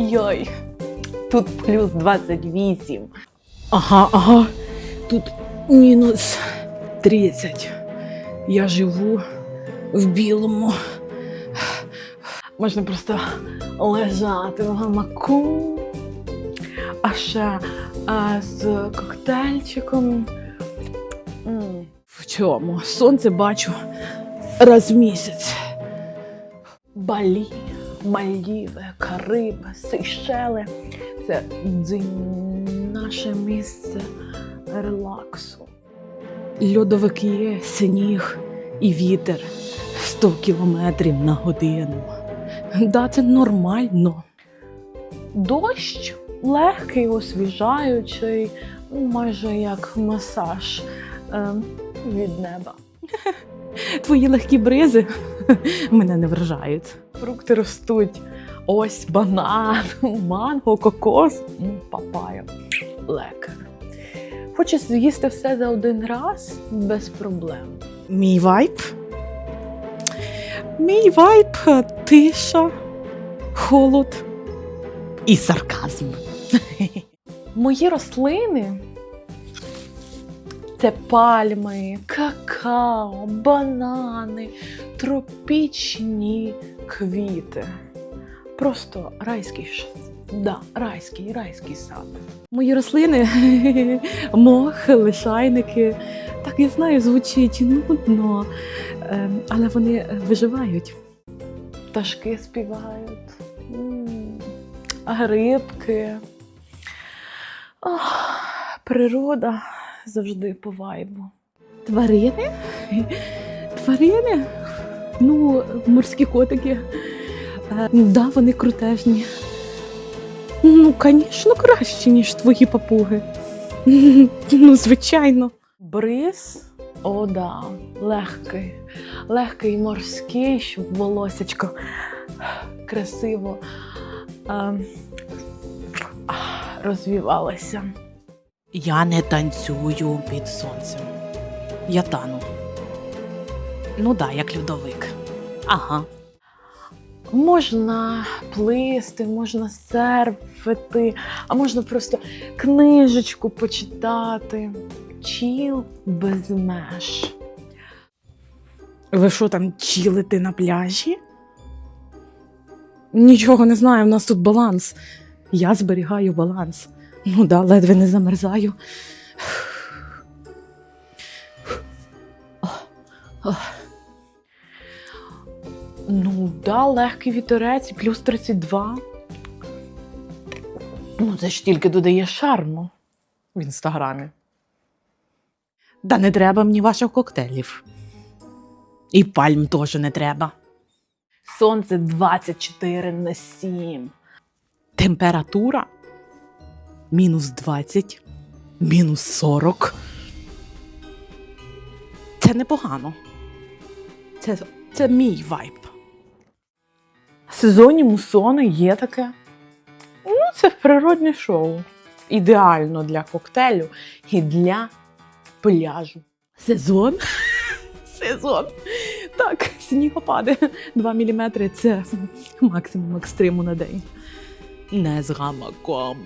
Йой, тут плюс 28. Ага, ага. Тут мінус 30. Я живу в білому. Можна просто лежати в гамаку. А ще а, з коктейльчиком. В чому? Сонце бачу раз в місяць. Балі, Мальдіви, Кариби, Сейшели. Це наше місце релаксу. Льодовики, сніг і вітер 100 кілометрів на годину. Да, це нормально. Дощ легкий, освіжаючий, майже як масаж ем, від неба. Твої легкі бризи мене не вражають. Фрукти ростуть. Ось банан, манго, кокос, м, папая. Лекар. Хочеш з'їсти все за один раз без проблем. Мій вайб. Мій вайб е, тиша, холод і сарказм. Мої рослини це пальми, какао, банани, тропічні квіти. Просто райський да, райський, райський сад. Мої рослини мох, лишайники. Так я знаю, звучить нудно, е, але вони виживають. Пташки співають, грибки. Ах, природа завжди по вайбу. Тварини? Тварини? Ну, морські котики. Е, Да, вони крутежні. Ну, звісно, краще, ніж твої папуги. Ну, звичайно. Бриз, о, да, легкий, легкий морський, щоб волосечко красиво а, розвівалося. Я не танцюю під сонцем. Я тану. Ну да, як льодовик. Ага. Можна плисти, можна серфити, а можна просто книжечку почитати. Чіл без меж. Ви що там чилите на пляжі? Нічого не знаю, в нас тут баланс. Я зберігаю баланс. Ну да, ледве не замерзаю. Ну, да, легкий вітерець, плюс 32. Ну, це ж тільки додає шарму в інстаграмі. Да не треба мені ваших коктейлів. І пальм теж не треба. Сонце 24 на 7. Температура мінус 20, мінус 40. Це непогано. Це, це мій вайб. В сезоні мусони є таке. Ну, це природне шоу. Ідеально для коктейлю і для пляжу. Сезон. Сезон. Так, снігопади 2 мм це максимум екстриму на день. Не з гамаком.